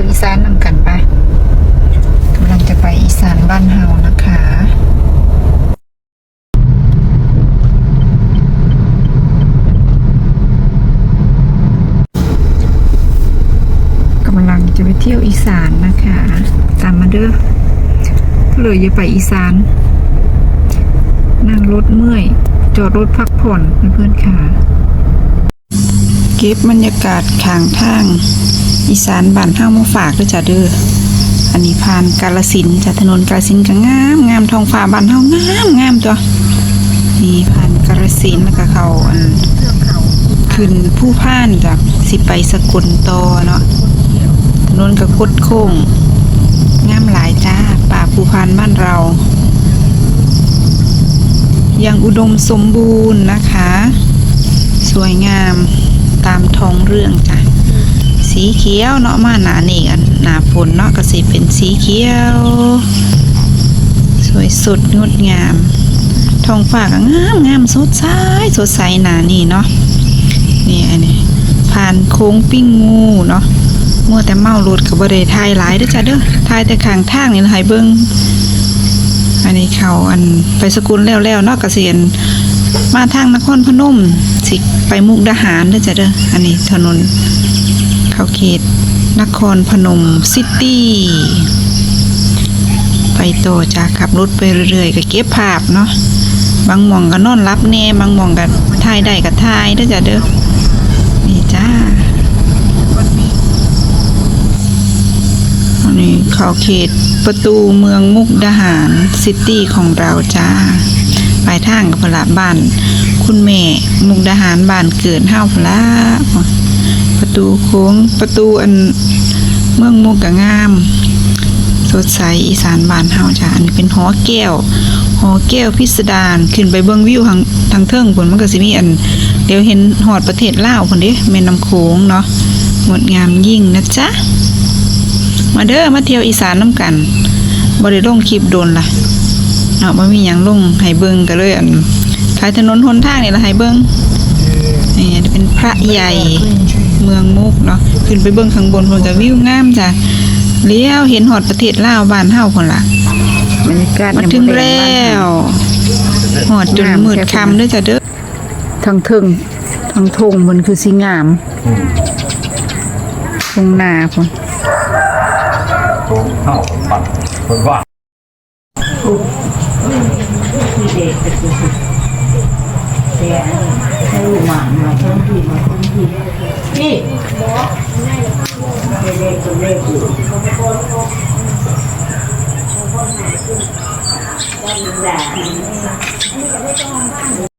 ยวอีสานนำกันไปกำลังจะไปอีสานบ้านเฮานะคะกำลังจะไปเที่ยวอีสานนะคะ ตามมาเด้อเลยจะไปอีสาน นั่งรถเมื่อย จอดรถพักผ่อนเพื่อนๆค่ะ เก็บบรรยากาศข้างทาง อีสานบ้านเฮามาฝากด้วยจ้ะเด้ออันนี้ผ่านกาลสินจากถนนกาลสินก็งามงามทองฟ้าบ้านเฮางามงามตัวนี่ผ่านกาลสินแล้วก็เขาอันขึ้นผู้พ่านจากสิไปสกุลตอเนาะถนนก็คดโค้งงามหลายจ้าป่าภูพานบ้านเรายังอุดมสมบูรณ์นะคะ สวยงาม ตามท้องเรื่องจ้ะสีเขียวเนาะมาหนานี่กันหนาฝนเนาะก็สิเป็นสีเขียว สวยสดงดงามท้องฟ้าก็งามงามสดใสสดใสหนานี่เนาะนี่อันนี้ผ่านโค้งปิ้งงูเนาะมัวแต่เมารถกับบริทายหลายเด้อจ้ะเด้อทายแต่ข้างทางนี่ละให้เบิ่งอันนี้เขาอันไปสกุลแล้วแล้วๆเนาะเกษียณมาทางนครพนมสิ ไปมุกดาหารเด้อจ้ะเด้ออันนี้ถนนเขาเขตนครพนมซิตี้ไปต่อจาขับรถไปเรื่อยๆก็เก็บภาพเนาะบางมองก็นอนรับแน่บางมองก็ถ่ายได้ก็ถ่ายเด้อจ้ะเด้อนี่จ้าอันนี้เขาเขตประตูเมืองมุกดาหารซิตี้ของเราจ้า ปลายทางกับพละบ้าน คุณแม่ มุกดาหารบ้านเกิดเฮาพละประตูโค้งประตูอันเมืองมุกกะงามสดใสอีสานบ้านเฮาจ้ะอันนี้เป็นหอแก้วหอแก้วพิสดารขึ้นไปเบิ่งวิวทางทางเทิงพุ่นมันก็สิมีอัน เดี๋ยวเห็นหอดประเทศลาวพุ่นเด้แม่น้ำโขงเนาะงดงามยิ่งนะจ๊ะมาเด้อมาเที่ยวอีสานน้ำกันบ่ได้ลงคลิปโดนล่ะ เนาะบ่มีหยังลงให้เบิ่งก็เลยอันขายถนนหนทางนี่ล่ะให้เบิ่งนี่อันนี้เป็นพระใหญ่เมืองมุกเนาะขึ้นไปเบิ่งข้างบนคนจะวิวงามจ้ะเลี้ยวเห็นหอดประเทศลาวบ้านเฮาคนละบรรยากาศมาถึงแล้วหอดจนมืดค่ำเด้อจ้ะเด้อทางเทิงทางทงมันคือสีงามทงนาพุ่นผมเข้าปัดคนว่า นี่หมอนี่เด็กคนเด็กคุณผู้ชมทุกคนทุกคนหน้าซื่อต้องดูแลต้องดูแล